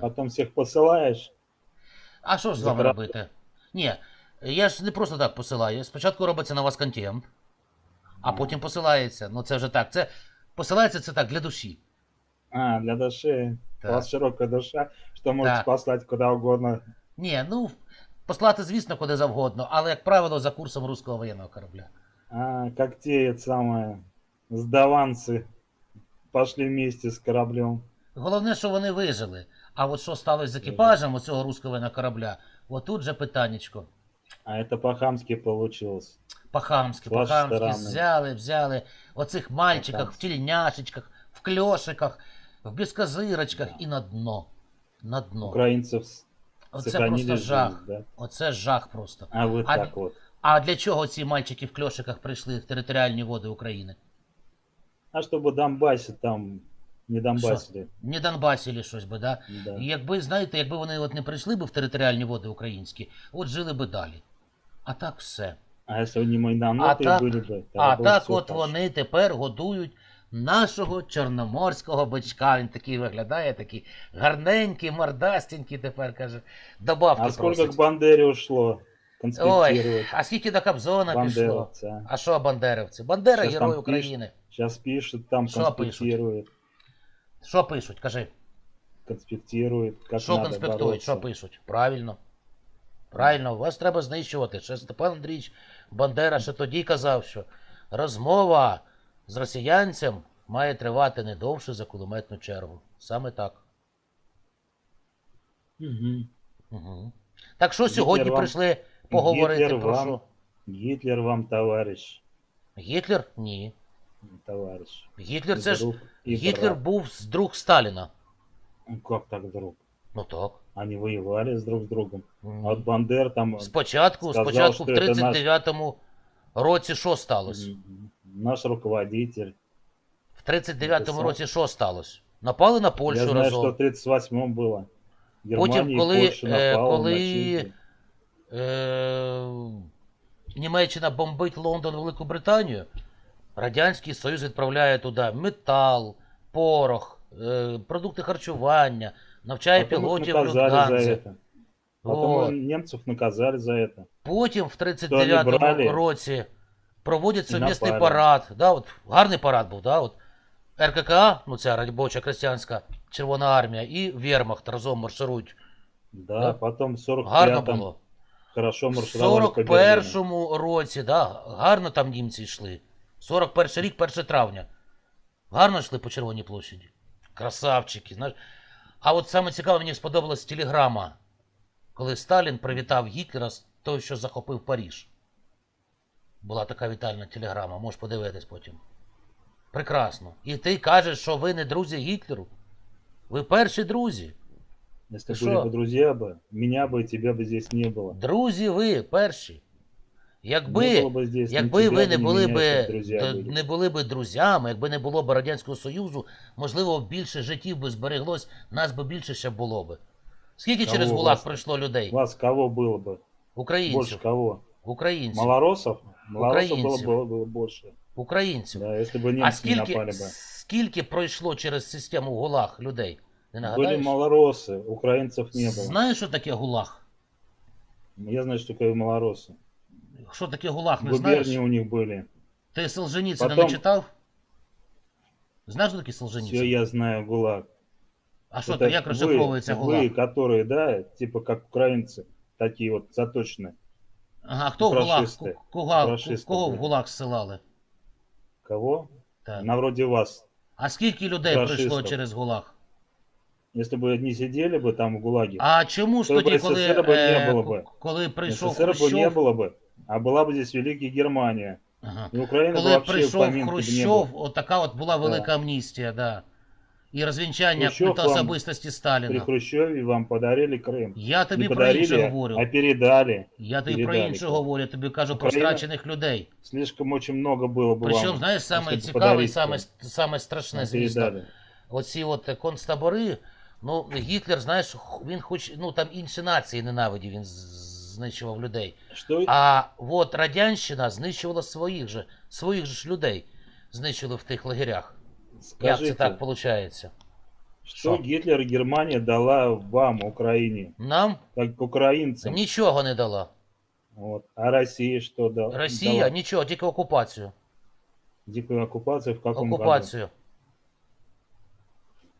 Потом всех посылаешь. А що ж з вами Закра- робити? Ні, я ж не просто так посилаю. Спочатку робиться на вас контент, а Ага. потім посилається. Ну це вже так. Це посилається це так для душі. А, для души. У Так. вас широкая душа, что можете Так. послать куда угодно. Ні, ну послати, звісно, куди завгодно, але, як правило, за курсом руського воєнного корабля. А, как те это самое, сдаванцы пошли вместе с кораблем. Головне, що вони вижили. А от що сталося з екіпажем оцього руського воєнного корабля, отут же питаннячко. А это по-хамски получилось. По-хамськи, З вашої по-хамськи, сторони. взяли, взяли оцих мальчиках, в По-хамськи. тільняшечках, в кльошиках, в безкозирочках і на дно. На дно. Украинцев с- Оце сохранили просто жах. жизнь, да? Оце жах просто. А вы А- так вот. А для чого ці мальчики в кльошиках прийшли в територіальні води України? А чтобы Донбассе там не Донбассили. Не Донбасілі щось би, да? Да. І якби, знаєте, якби вони от не прийшли б в територіальні води українські, от жили би далі. А так все. А если бы не майданоты А так- были бы, А тогда бы так всё от пошло. вони тепер годують нашого чорноморського бичка. Він такий виглядає, такий гарненький, мордастенький тепер каже. Добавки А сколько к просить. Бандере ушло Ой, конспектировать? а скільки до Кобзона пішло? Бандеровцы, а? А що бандерівці? Бандера Щас герой там України. Сейчас пишут, там Что конспектируют. Що пишуть? Кажи. Конспектируют, как Що надо конспектують, бороться. що пишуть? Правильно. Правильно, вас треба знищувати. Ще Степан Андрійович Бандера ще тоді казав, що розмова з росіянцем має тривати не довше за кулеметну чергу. Саме так. Мгм. Угу. Так що сьогодні вам- прийшли поговорити Гитлер про вам, що? Гитлер вам товарищ. Гітлер? Ні. Товарищ. Гітлер це ж Гітлер брат. був з друг Сталіна. Ну, Как так друг? Ну так. Они воевали с друг с другом. А вот Бандер там... Спочатку, сказав, спочатку в що це наш- 39-му році що сталося? Наш руководитель. В 39-му Написав. році що сталося? Напали на Польщу Я знаю, разом. что в 38-м было. Германия коли, Польша е, напала коли- на. Е, Німеччина бомбить Лондон, Велику Британію, Радянський Союз відправляє туди метал, порох, е, продукти харчування, навчає Потом пілотів. Потом Вот. немцев наказали за это. Потім в брали 39-му році проводять напали. парад. Да, от, гарний парад був, да, от, РККА, ну ця робоча крестьянська Червона армія, і Вермахт разом марширують. Да, Да. потом в Гарно було. хорошо В маршировали 41-му році, да, гарно там німці йшли. 41 рік, 1 травня. Гарно йшли по Червоній площаді. Красавчики. Знаєш. А от саме цікаве, мені сподобалась телеграма, коли Сталін привітав Гітлера з той, що захопив Паріж. Була така вітальна телеграма, можеш подивитись потім. Прекрасно. І ти кажеш, що ви не друзі Гітлеру? Ви перші друзі. Если Ты были шо? бы друзья бы, меня бы и тебя бы здесь не было. Друзі ви перші. Якби, не было бы здесь ни якби тебя, ви ни не були меня, би, если б друзья то были. не були би друзями, якби не було б Радянського Союзу, можливо, більше життів би збереглось, нас би більше ще було би. Скільки Кого через у ГУЛАГ вас? прийшло людей? Вас кого было бы? Больше Українців. кого? Українців. Малоросов? Малоросов было, Украинцев. было, было больше. Українців. Да, если бы немцы А не скільки, напали бы. скільки пройшло через систему ГУЛАГ людей? Не Были нагадаєш? малоросы, украинцев не было. Знаєш, що таке ГУЛАГ? Я знаю, что такое малоросы. Що таке ГУЛАГ, не Губернии знаєш? у них были. Ти Солженіцина Потом- не читав? Знаєш, що таке Все Солженіцин? я знаю, ГУЛАГ. А що Это то як вы- розшифровується ГУЛАГ? Вы, которые, да, типа как украинцы, такие вот заточенные. Ага, хто в ГУЛАГ? Фашисти. Кого, Фашисти кого в були. ГУЛАГ ссилали? Кого? Так. На вроде вас. А скільки людей Фашистів. прийшло через ГУЛАГ? Если бы не сидели бы там в ГУЛАГе, А чому ж То тоді, б коли, СССР би не е, було би. коли прийшов СССР бы не Хрущов, было бы, а была бы здесь Великая Германия. ага. И Украина бы коли вообще в прийшов поминке бы не Хрущов, было. от така от була велика амністія, да. І розвінчання Хрущов культа вам особистості При Сталіна. Хрущеве вам подарили Крым. Я тобі не про подарили, інше говорю. а передали. Я тобі про передали. інше говорю, я тобі кажу про Україна- страчених людей. Слишком очень много было бы Причому, вам. знаєш, саме щоб цікаве і подарити саме, Крим. саме страшне, а звісно, передали. оці от концтабори, ну, Гітлер, знаєш, х- він хоч, ну там інші нації ненавидів, він з- знищував людей. Что А от Радянщина знищувала своїх же, своїх же людей знищили в тих лагерях. Як це так виходить? Что Что? Гитлер и Германия дала вам, Украине, Нам как украинцам? нічого не дала. Вот. А Россия что да- Росія дала? нічого, тільки окупацію. Дикую оккупацию в каком Окупацію.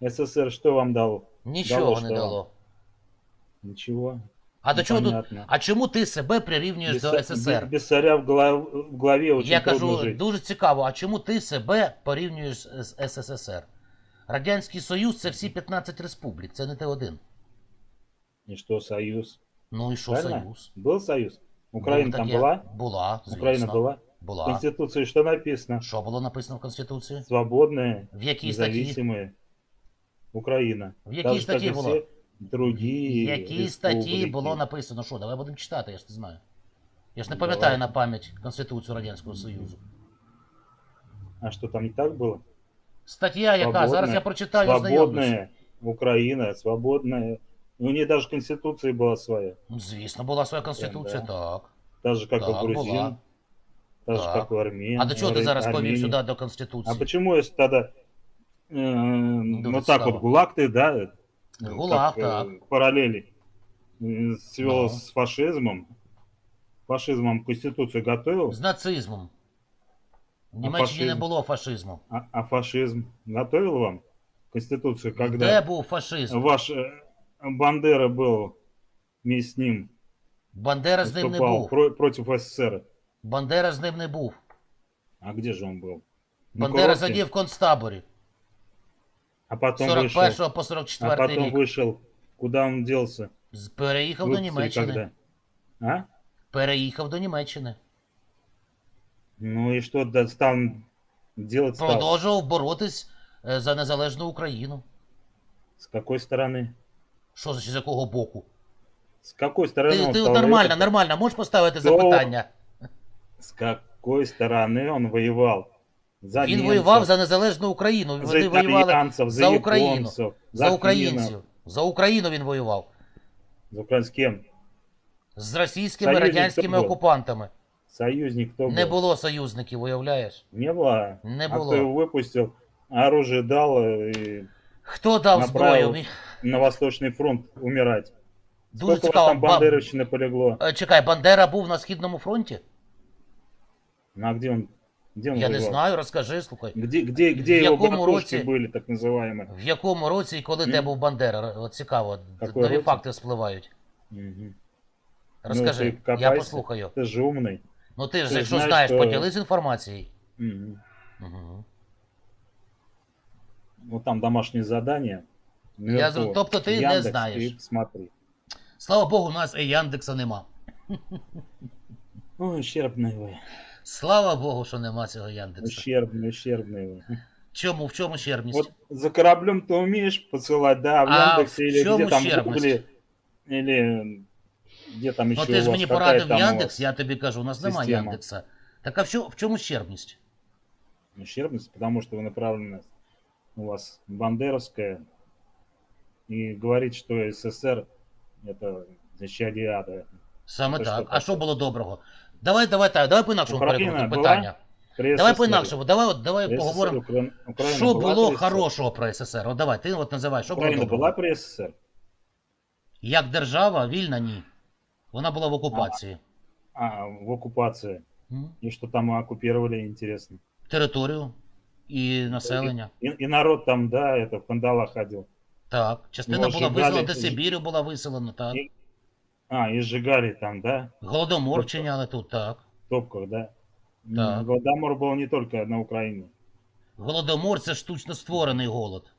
году? СССР что вам дал? Нічого Дало не що? дало. Ничего. А до чого тут? Непонятно. А чому ти себе прирівнюєш Без, до без- СССР? без царя в, глав- в главе очень Я трудно кажу, жить. дуже цікаво, а чому ти себе порівнюєш з СССР? Радянський Союз це всі 15 республік, це не ти один. И что, союз? Ну і що Правильно? Союз? Был союз? Украина Було там таке. была? Була, звісно. Украина была? В Була. Конституции что написано? Що було написано в Конституції? Свободная, В якій статті? независимая Украина. В якій Так же, статті как и було? все другие В якій статті республики. було написано? Що, давай будемо читати, я ж не знаю. Я ж не Ну, пам'ятаю давай. на пам'ять Конституцію Радянського Союзу. А что там не так было? Стаття яка? Зараз Свободная- я прочитаю, знайомлюсь. Свободная Украина, свободная. У нее даже конституция была своя. Ну, Звісно, була своя конституція, Да. так. Так же, как Так, у грузин. была. Так же, Так. как у армян. А до чого ти Ар- зараз повів Армении. сюди до А Конституції? почему если тогда э, Дуже вот так цікаво. вот ГУЛАГ ты, да, э, ГУЛАГ, как, э, так. параллели э, свел Ну. с фашизмом, фашизмом Конституцию готовил, З нацизмом. В Німеччині не фашизм? було фашизму. а, а фашизм готовил вам Конституцию, Де когда був фашизм? ваш э, Бандера был вместе с ним, Бандера з ним не выступал був. про- против СССР. Бандера з ним не був. А где же он был? На Бандера курорте? задів в концтаборі. А потом З вышел. 41 по А 44 потом рік. вышел. Куда он делся? З- Переїхав до Турции Німеччини. когда? А? Переїхав до Німеччини. Ну и что да, стал делать стал? Продовжував боротись е, за незалежну Україну. С какой стороны? Що значить з якого боку? С какой стороны Ти, он ти стал нормально, воевать? нормально, можеш поставити То- запитання? С какой стороны он воевал? За Він немцев, воював за незалежну Україну. за Вони воювали итальянцев, за, за Україну, японцев, за финнов. українців. За Україну він воював. За Украину с кем? З російськими Союзник радянськими хто був? окупантами. Союзник кто Не был? було союзників, уявляєш? Не было. Не А кто було. его выпустил? Оружие дал э, и Хто дав Направив. зброю? на Восточный фронт умирать. Дуже Сколько у вас цікаво. там Ба- бандеровщины полегло? Е, Чекай, Бандера був на Східному фронті? Ну, а где он? Где он Я не воевал? знаю, розкажи, слухай. Где, где, где В его якому братушки році? были, так называемые? В якому році і коли де М? був Бандера? От цікаво, Какой нові році? факти спливають. Мгм. Розкажи, Ну, ти я копайся. послухаю. Ты же умный. Ну ти ж, ти якщо знаєш, знаєш, що- поділись інформацією. Мгм. Угу. Вот там домашнее задание. Я Наверху. з- тобто ти не Яндекс, знаєш. и смотри. Слава Богу, у нас і Яндекса нема. Ой, ущербный вы. Слава Богу, що нема цього Яндекса. Ущербный, ущербный вы. Чому? В чому щербність? Вот за кораблем ты умеешь посылать, да, в А Яндексе в или чём где там в ущербность? Гугле, или где там еще Ну ти ж у вас мені какая порадив там у Яндекс, вас я тобі кажу, у нас нема система? Яндекса. Так а в, чо- в чому щербність? ущербность, потому что вы направлены у вас бандеровская, и говорить, что СССР это чади ада. Саме Це так. що А що таке? було доброго? Давай, давай так, давай по-інакшому Україна перекрутимо була? питання. При Давай СССР. по-інакшому, давай, от, давай При поговоримо. СССР Укра- Украина Що была було при СССР? хорошого про СССР? От давай, ти от називай, що було Украина доброго? была при СССР? Як держава, вільна ні. Вона була в окупації. А, в оккупации. М? И что там оккупировали, интересно. Територію і населення. И, и народ там, да, это в кандалах ходил. Так. Частина Його була сжигали, виселена до ж- Сибіру, була виселена, так. І- А, и сжигали там, да, Голодомор Тобто- вчиняли тут, так. в топках, да? Так. М, Голодомор был не только на Украине. Голодомор це штучно створений голод.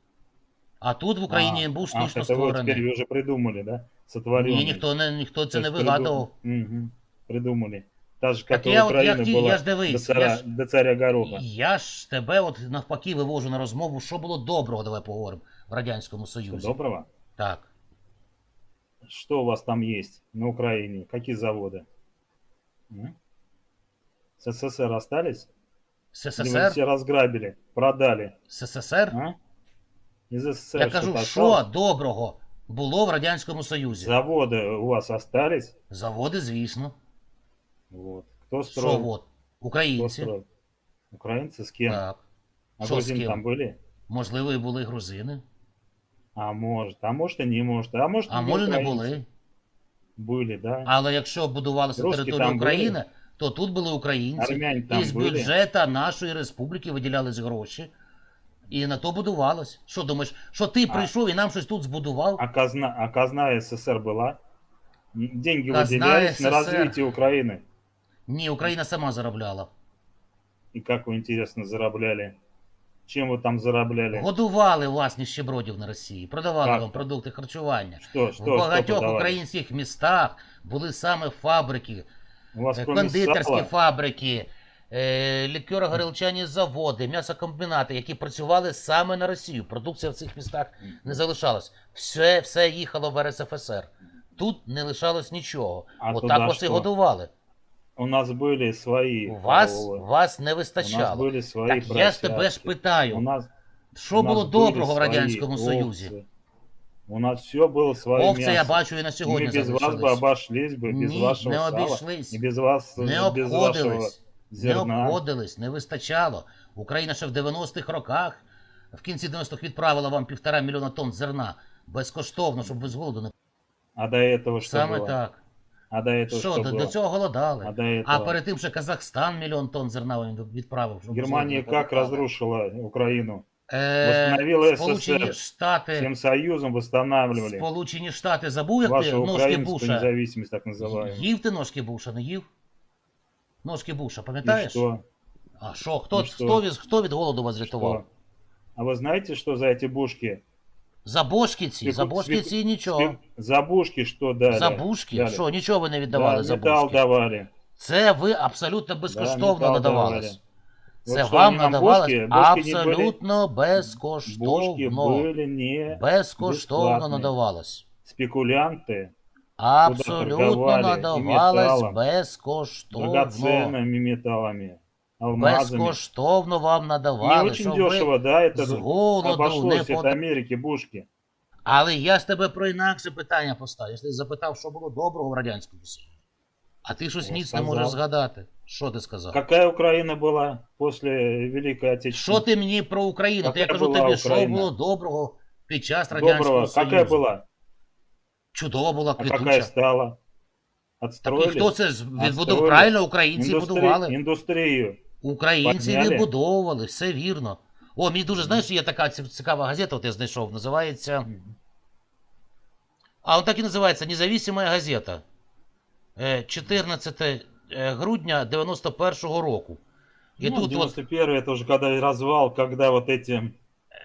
А тут в Україні а, був а, штучно это вы теперь створений. вы уже придумали, да? Сотворенный. Ні, ніхто не ніхто це То не есть приду- вигадував. Мгм. Придумали. Так же, Так как и я от- Украина я хотів- была я ж до, дивись, царя, я ж- до царя Гороха. Я ж тебе от навпаки вивожу на розмову, що було доброго, давай поговоримо в Радянському Что Союзі. доброго? Так. Что у вас там есть на Украине? Какие заводы? М? С СССР остались? Или вы СССР? все разграбили, продали? СССР? А? Из СССР Я кажу, что-то що осталось? доброго було в Радянському Союзі? Заводы у вас остались? Заводи, звісно. Вот. Кто Що строил? от? Кто Українці. строил? Украинцы с кем? Так. А Что с грузины кем? там были? Можливо, і були грузини. А может, а может и не может. А может, А и може не украинцы були. Были, да. Але якщо будувалася Русські територія там були? України, то тут були українці. Армяне там і з були? бюджету нашої республіки виділялись гроші. І на то будувалось. Що думаєш, що ти А- прийшов і нам щось тут збудував? А казна, а казна СССР была? М, Деньги Казна выделялись на СССР. развитие Украины. Ні, Україна сама заробляла. И как вы, интересно, заробляли? Чем вы там заробляли? Годували вас ніщебродів на Росії, продавали Так. вам продукти харчування. Что, В что, что багатьох подавали? українських містах були саме фабрики, У вас е, кондитерські сала, фабрики, е, лікеро-горілчані заводи, м'ясокомбінати, які працювали саме на Росію. Продукція в цих містах не залишалась. Все, все їхало в РСФСР. Тут не лишалось нічого. А Отак вас і годували. у нас были свои У вас, коровы. вас не у нас вистачало. были свои Так я ж тебе ж поросятки. питаю, У нас, що у нас було были доброго в свои Радянському овцы. Союзі? У нас все было свое Овці я мясо. бачу і на Мы сьогодні без вас бы залишились. обошлись бы, без Ні, вашего не сала, обійшлись. и без вас, Не без вашего обходились. Не зерна. обходились, не вистачало. Україна ще в 90-х роках, в кінці 90-х відправила вам півтора мільйона тонн зерна безкоштовно, щоб ви з голоду не А до этого что саме было? так. А до этого Що, что до, было? до цього голодали. А до этого? А перед тим ще Казахстан мільйон тонн зерна вам відправив. щоб ви з Германия голоду не как помирали. разрушила Украину? Е, восстановила Сполучені СССР. Штати, Всем союзом восстанавливали Сполучені Штати забув, як ти вашу ножки украинскую Буша. независимость, так называемую. Їв ти ножки Буша, не їв? Ножки Буша, И пам'ятаєш? что? А що, хто, І що? хто, від, хто від голоду вас рятував? Что? А вы знаете, что за эти бушки? Забошкіці, Спеку- забошкіці спеку- нічого. спе- За бушки что дали? Забушки? Дали. Що, нічого ви не віддавали да, за металл бушки? давали. Це ви абсолютно безкоштовно метал надавалось. давали. Це Вот что вам они нам надавалось бушки- бушки не были- абсолютно Бушки безкоштовно. были не Безкоштовно бесплатные. надавалось. спекулянты Абсолютно торговали і надавалось металом, безкоштовно. драгоценными металлами, алмазами. Безкоштовно вам Не надавали, очень щоб ви дешево, да, это з голоду не обошлось, это под... Америки бушки. Але я ж тебе про інакше питання поставив. Я ж тебе запитав, що було доброго в Радянському Союзі. А ти щось Я ніц не сказав. можеш згадати. Що ти сказав? Какая Украина была после Великой Отечественной? Що ти мені про Україну? То я Яка кажу була тобі, що Україна? було доброго під час Радянського Доброго. Союзу. Какая была? Чудова була А какая квітуча. стала? Так і Отстроили? хто це з- відбудував? Отстроили. Правильно, українці Индустри- будували. Индустрию. Українці Підняли. відбудовували, все вірно. О, мені дуже знаєш, є така цікава газета, от я знайшов, називається. А он так і називається Независима газета. Е, 14 е, грудня 91-го року. І ну, тут от, 91 это уже когда развал, когда вот эти...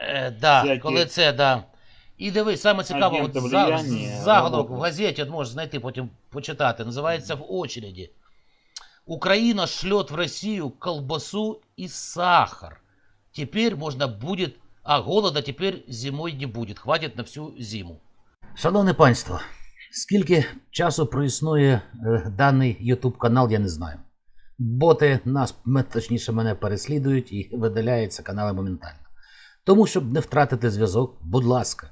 е, да, всякі коли це, да. І дивись, саме цікаво, от за, заголовок в газеті, от можеш знайти, потім почитати. Називається в очереді. Украина шлет в Россию колбасу и сахар. Теперь можно будет, а голода теперь зимой не будет. Хватит на всю зиму. Шановне панство, скільки часу проіснує е, даний YouTube канал, я не знаю. Боти нас, точніше, мене переслідують і видаляються канали моментально. Тому, щоб не втратити зв'язок, будь ласка,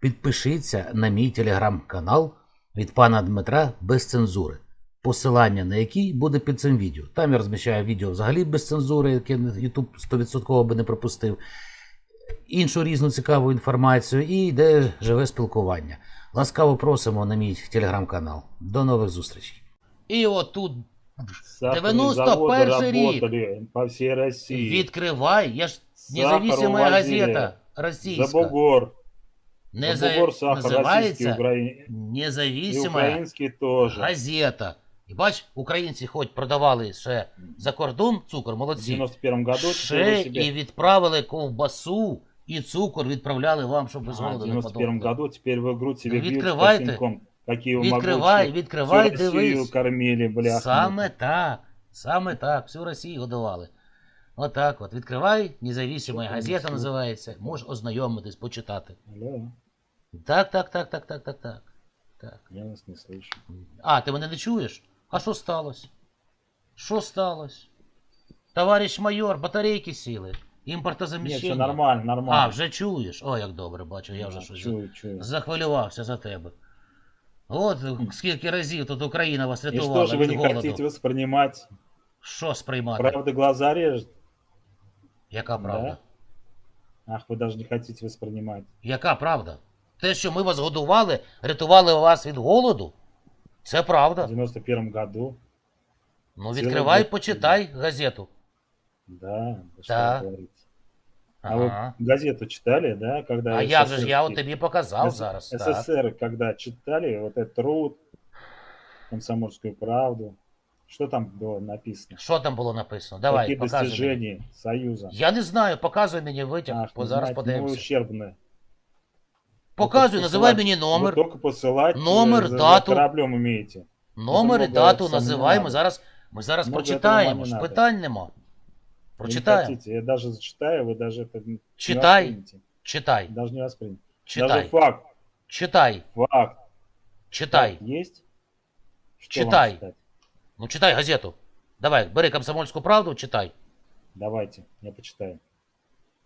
підпишіться на мій телеграм-канал від пана Дмитра без цензури, посилання на який буде під цим відео. Там я розміщаю відео взагалі без цензури, яке YouTube 100% би не пропустив, іншу різну цікаву інформацію і йде живе спілкування. Ласкаво просимо на мій телеграм-канал. До нових зустрічей. І от тут 91 заводы рік. по всей России. відкривай, я ж Сахар независимая газета російська. Забугор. Не Забугор сахар и украинский тоже. газета. І бач, українці хоч продавали ще за кордон цукор, В молодці. 91 году теперь Ще вы себе... і відправили ковбасу, і цукор відправляли вам, щоб без А, в голоду не 91 подохли. году теперь вы грудь себе Ну, бьют відкривайте. котенком. Какие вы Відкривай, могучие. відкривай, Всю Россию дивись. кормили, бля. Саме так, саме так, всю Росію годували. Отак от. Відкривай, независима Що там газета несуть? називається. Можеш ознайомитись, почитати. Да, Так, так, так, так, так, так, так. Так. я вас не слышу. А, ти мене не чуєш? А що сталося? Що сталося? Товариш майор, батарейки сіли. Імпортозаміщення. все нормально, нормально. А, вже чуєш? О, як добре, бачу, я вже Да, щось чую, чую. захвилювався за тебе. От скільки разів тут Україна вас рятувала что же вы від не голоду. хотите воспринимать? Що сприймати? Правда глаза режет? Яка правда? Ах, вы даже не хотите воспринимать. Яка правда? Те, що ми вас годували, рятували вас від голоду, це В правда. 91 году, Ну, Цілий відкривай, год. почитай газету. да, вы что Да. вы говорите. А вы Ага. газету читали, да, когда... А як же ж я от СССРские- тобі показав С- зараз. Так. СССР, когда читали вот этот труд, комсомольскую правду, что там было написано? Що там було написано? Давай, Какие показуй. Мені. достижения Союза? Я не знаю, показуй мені витяг, Ах, бо не зараз знаете, ну, подивимося. ущербные. Показуй, Вы називай посылать- мені номер. Вы только посылать Номер, э, за, дату. за кораблем умеете. Номер і много дату це мені називай. Ми надо. зараз, ми зараз Много прочитаємо. этого ж, мені надо. Питань нема. Вы не Прочитаємо. хотите. Я даже зачитаю, вы даже это не Читай. воспримете. Читай. Даже не воспримете. Читай. Даже факт, Читай. факт. Читай. факт есть? Что вам Читай. читать? Ну читай газету. Давай, бери комсомольську правду, читай. Давайте, я почитаю.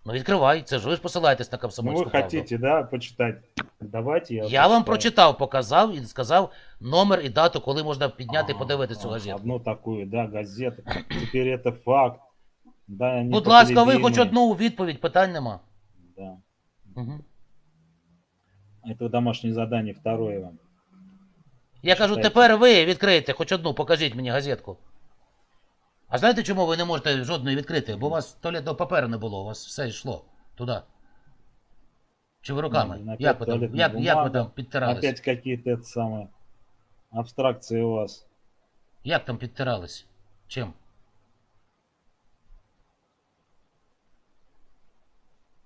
Ну відкривай, це ж ви ж посилаєтесь на Ну комсомольську вы правду. хотите, да, почитать? Давайте я Я вам почитаю. прочитав, показав і сказав номер і дату, коли можна підняти і А, подивитися цю а, газету. Одну такую, да, газету. Теперь это факт. Да, Будь ласка, ви хоч непоколебимый. одну відповідь, питань нема. Да. Угу. Это домашнее задание второе вам. Я кажу, Читайте. тепер ви відкрийте хоч одну, покажіть мені газетку. А знаєте, чому ви не можете жодної відкрити? Бо у вас туалетного паперу не було, у вас все йшло туди. Чи ви руками? Ну, опять як, ви там, туалетна як, як ви бумага, там підтирались? Опять какие-то это самые абстракции у вас. Як там підтирались? Чим?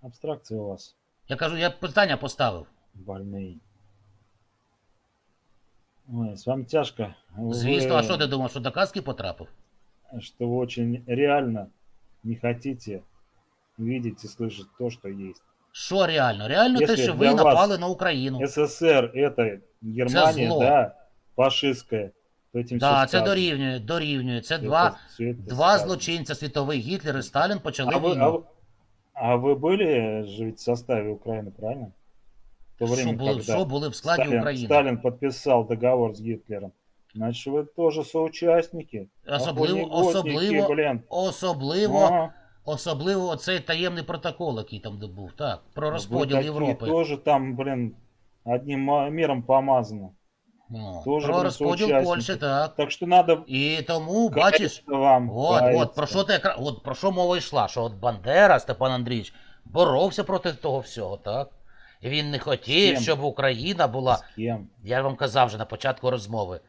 Абстракции у вас Я кажу, я питання поставив. больные. Ой, с вами тяжко. Вы- Звісно, а що ти думав, що до казки потрапив? Что вы очень реально не хотите видеть и слышать то, что есть. Що реально? Реально те, Якщо що для ви вас напали на Україну. СССР это Германия, зло. да, фашистская. То этим Да, всё це сказано. дорівнює, дорівнює. Це Всё два, это- всё это два сказано. злочинця світових Гітлер і Сталін почали А вы, війну. а, вы, а вы были же ведь в составе Украины, правильно? В то що, время, були, когда що були в складі Сталин, України? Сталин подписал договор с Гитлером. Значит, вы тоже соучастники. Особливо, особливо, особливо, Ага. особливо оцей таємний протокол, який там був, так, про розподіл Європи. тоже там, блин, одним миром помазано. О, Тоже про розподіл соучасники. Польщі, так. Так что надо І тому, бачиш, вам. от, от, про що ти от про що мова йшла, що от Бандера, Степан Андрійович, боровся проти того всього, так? І він не З хотів, ким? щоб Україна була С кем? Я вам казав вже на початку розмови.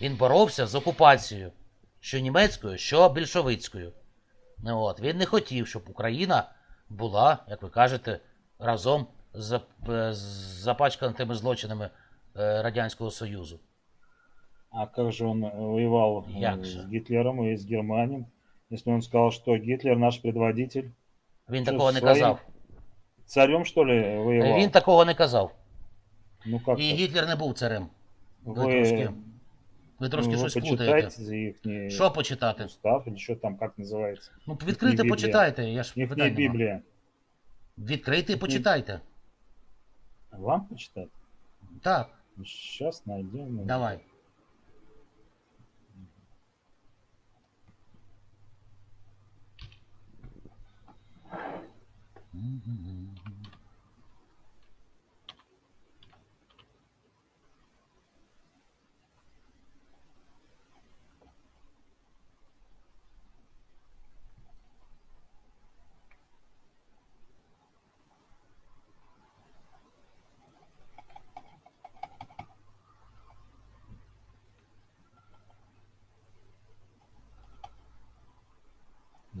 Він боровся з окупацією, що німецькою, що більшовицькою. От. Він не хотів, щоб Україна була, як ви кажете, разом з, е, запачканими злочинами е, Радянського Союзу. А как же он воевал э, Як с же? Гитлером и с Германией, если он сказал, что Гитлер наш предводитель? Він Що, такого не своїм казав. Царем, что ли, воевал? Він такого не казав. Ну как І так? Гітлер не був царем. Ви трошки, ви трошки ну, щось плутаєте. их Що почитати? устав, чи что там, як називається. Ну, відкрийте, Біблія. почитайте. Я ж нема. Библия. Відкрийте і почитайте. Вам почитать? Так, Сейчас найдем. давай.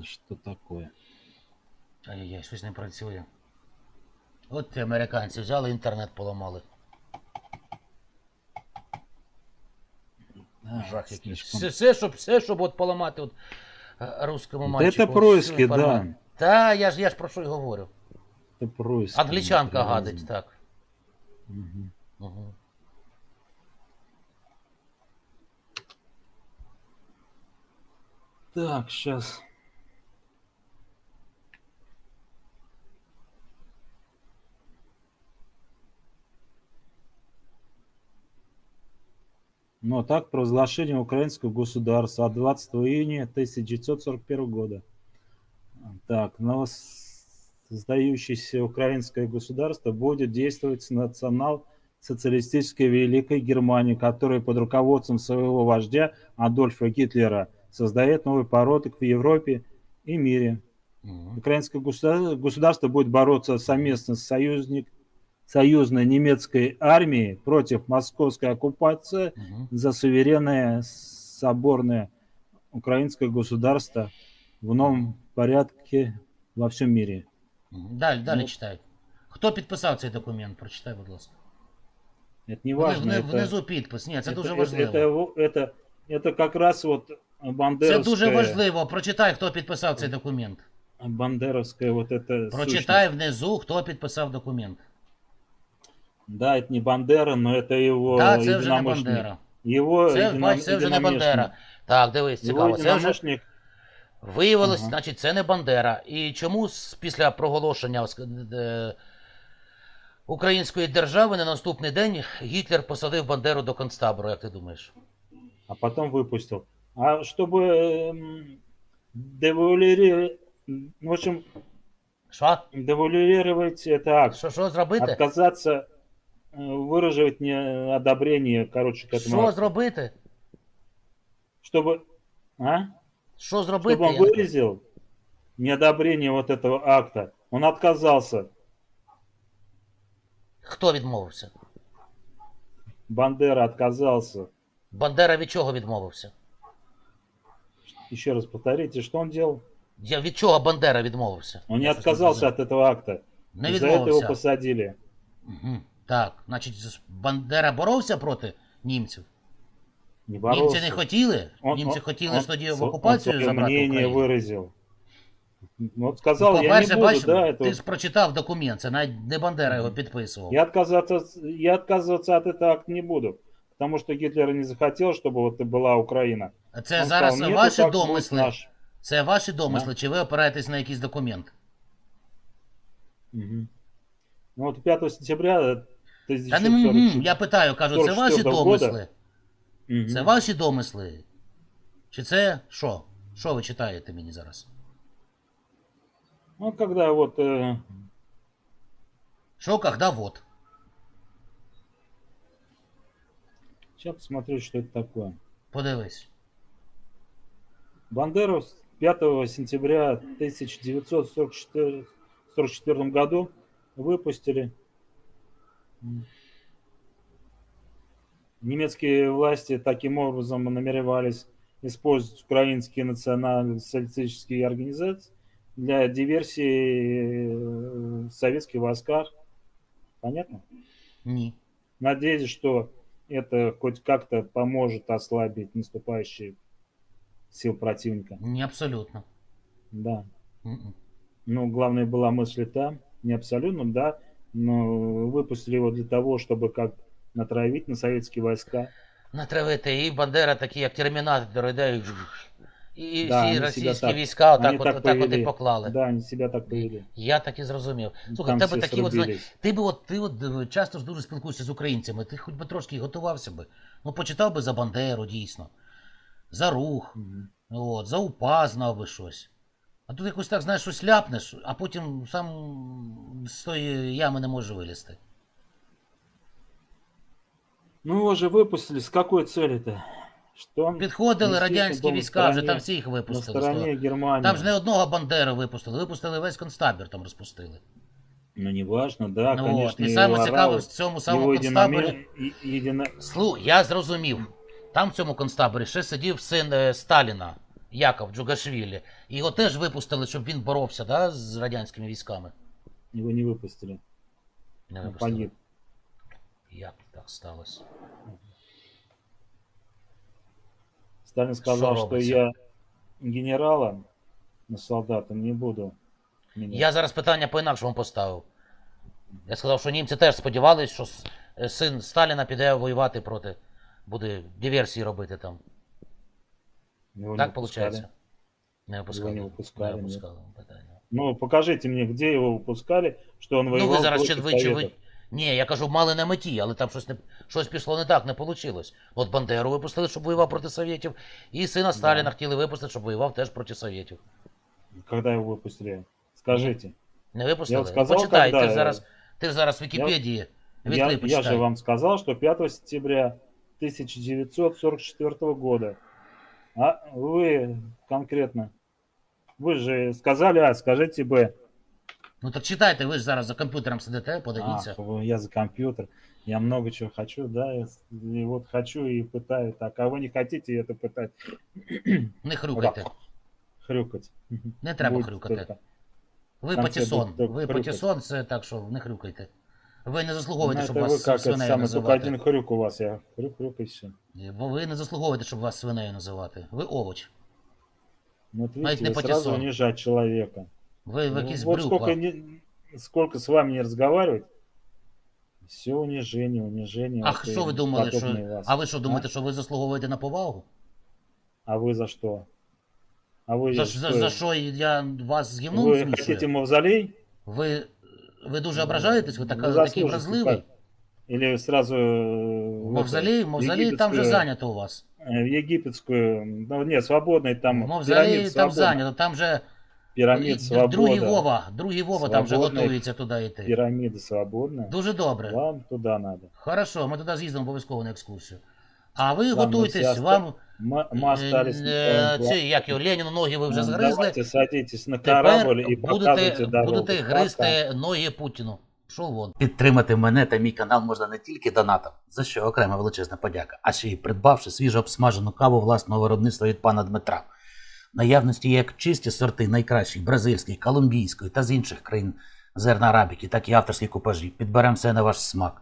Да Что такое? Ай-яй, щось не працює. От ті американці взяли інтернет поламали. А, Жах якийсь. Все, все, щоб, все, щоб от поламати от, е, русскому мальчику. это происки, да. Та, я ж, я ж про що й говорю. Это происки. Англічанка гадить, так. Мгм. Угу. Так, сейчас. А так, провозглашение украинского государства от 20 июня 1941 года. Так, новос... создающееся украинское государство будет действовать национал-социалистической Великой Германии, которая под руководством своего вождя Адольфа Гитлера создает новые породы в Европе и мире. Мгм. Украинское государ- государство будет бороться совместно с союзник, союзной немецкой армией против московской оккупации Мгм. за суверенное соборное украинское государство в новом порядке во всем мире. Мгм. Далі, далі Ну. читай. Хто підписав цей документ? Прочитай, будь ласка. Это не Вни- важно. вни- это, Внизу підпис. Ні, це это- дуже это- важливо. Это, его- это, это как раз вот Це бандеровская, дуже важливо. Прочитай, хто підписав цей документ. бандеровская вот эта Прочитай сущность. внизу, хто підписав документ. Да, это не Бандера, но это его Так, це вже не единомышленник. Бандера. Его Це, едином- бач, це вже не единомышленник. Бандера. Так, дивись, Его цікаво. Це вже единомышленник виявилось, Ага. значить, це не Бандера. І чому з- після проголошення ск- е, української держави на наступний день Гітлер посадив Бандеру до концтабору, як ти думаєш? а потом выпустил. А чтобы эм, девалюри- в общем, Що? девалюрировать это акт, Що, що зробити? отказаться э, выражать неодобрение, короче, к этому Що акту. зробити? Чтобы, а? Що зробити? чтобы он Я не- выразил неодобрение вот этого акта. Он отказался. Хто відмовився? Бандера отказался. Бандера від чого відмовився? Еще раз повторите, что он делал? Я від чого Бандера відмовився? Он не Я щось отказался зрозумів. от этого акта. Не И за это его відмовився. посадили. Угу. Так, значить, Бандера боровся проти німців? Не боролся. Німці не хотіли? Он- Німці он- хотіли он ж тоді в сво- окупацію он свое забрати мнение Україну? выразил. Ну, Вот сказал, я не По-перше, буду, бачиш, да, ти это... ж прочитав документ, це навіть не Бандера його підписував. Я отказаться, я отказываться от этого акта не буду. Потому что Гитлер не захотел, чтобы вот и была Украина. Це Он зараз сказал, «Нет, ваші так будет домисли. наш». Це ваші домисли, чи ви опираєтесь на якийсь документ? Мгм. Ну вот 5 сентября Та не 1944 мгм, я питаю, кажу, це ваші 44-го домисли? Мгм. Це ваші домисли? Чи це що? Що ви читаєте мені зараз? Ну, когда вот э, Що, когда, вот. сейчас посмотрю, что это такое. Подивись. Бандеру с 5 сентября 1944 44 году выпустили. Немецкие власти таким образом намеревались использовать украинские национально-социалистические организации для диверсии э, советских войсках. Понятно? Ні. Надеюсь, что это хоть как-то поможет ослабить наступающие сил противника. Ні, абсолютно. Да. Мгм. Ну, главная была мысль там, не абсолютно, да, но выпустили его для того, чтобы как натравить на советские войска. Натравити і Бандера, такі як термінатор, іде, і, і Да, всі вони російські так- війська отак, вони от, так от і поклали. Да, они себя так повели. Я так і зрозумів. Слухай, тебе такі от, ти би от, ти от часто ж дуже спілкуєшся з українцями, ти хоч би трошки готувався би. Ну, почитав би за Бандеру, дійсно. За рух, Мгм. от, за УПА знав би щось. А тут якось так, знаєш, щось ляпнеш, а потім сам з тої ями не можеш вилізти. Ну, его же выпустили. С какой целью-то? Что Підходили радянські війська, вже там всіх на випустили. з стороне того. Германии. Там ж не одного Бандеру випустили, випустили весь концтабір там розпустили. Ну, неважно, да, ну, конечно. от, і саме цікаве в цьому самому концтаборі. Слу, я зрозумів. Там в цьому концтаборі ще сидів син е, Сталіна, Яков Джугашвілі. Його теж випустили, щоб він боровся да, з радянськими військами. Его не выпустили. Не випустили. погиб. Як так сталося? Сталин сказал, Что что робиться? я генерала на солдата не буду. менять. Я зараз питання по-інакшому поставив. Я сказав, що німці теж сподівалися, що син Сталіна піде воювати проти, буде диверсії робити там. Его не так выпускали. виходить? Не випускали. не випускали, Не ні. випускали питання. Ну, покажите мне, где его выпускали, что он воевал Ну, ви зараз чи против ви, чи ви. Советов. Ні, я кажу, мали на меті, але там щось не щось пішло не так, не вийшло. От Бандеру випустили, щоб воював проти совєтів, і сина Сталіна хотіли випустити, щоб воював теж проти совєтів. Когда его выпустили? Скажите. Не випустили? Я от сказав, Почитай, когда ти ж я- зараз, ти ж зараз в Вікіпедії. Я, Відкрий, я же почитай. вам сказал, что 5 сентября 1944 года. А вы конкретно, вы же сказали А, скажите Б. Ну так читайте, ви ж зараз за комп'ютером сидите, подивіться. Ах, вы- я за компьютер. Я много чего хочу, да, и с- и вот хочу и пытаю так. А вы не хотите это пытать? Не хрюкайте. Хрюкать. Не треба Будет хрюкати. только. Ви Там це патісон. буде Ви хрюкати. патісон, це так що не хрюкайте. Ви не Ну, заслуговуєте, щоб это вы вас как, это свинею самый, только називати. один хрюк у вас, я хрюк-хрюк и все. Бо ви не заслуговуєте, щоб вас свинею називати. Ви овоч. Ну, вот А видите, это вы не сразу патиссон. унижать человека. Ви в Ну, якісь вот сколько, брюква. не, сколько с вами не разговаривать, все унижение, унижение. А вот и що ви думали, що. подобные вас. А ви що думаєте, що ви заслуговуєте на повагу? А вы за что? А вы, За, что, за, за що я вас з гівном вы змішую? хотите мавзолей? Ви, ви дуже ображаєтесь? Ви така, Ну, такий заслужите, вразливий? как? Или сразу э, в Мавзолей, это, мавзолей там же египетскую- зайнято у вас. э, В египетскую, ну нет, свободный там, Мавзолей пирамид там свободно, зайнято, там же пирамид і- другий свобода, Вова, другий Вова там же Свободний. готується туди йти. пирамида свободная, Дуже добре. вам туда надо. Хорошо, ми туди з'їздимо обов'язково на екскурсію. А ви Ладно, готуйтесь, всі вам Мы, мы остались на е, своем плане. ці, як його, Леніну ноги ви вже Ну, згризли. Давайте садитесь на Тепер корабль и показывайте будете, дорогу. будете Пока. гризти ноги Путіну. Пішов вон. Підтримати мене та мій канал можна не тільки донатом, за що окрема величезна подяка, а ще й придбавши свіжо обсмажену каву власного виробництва від пана Дмитра. В Наявності є як чисті сорти найкращих бразильської, колумбійської та з інших країн зерна арабіки, так і авторські купажі. Підберемо все на ваш смак.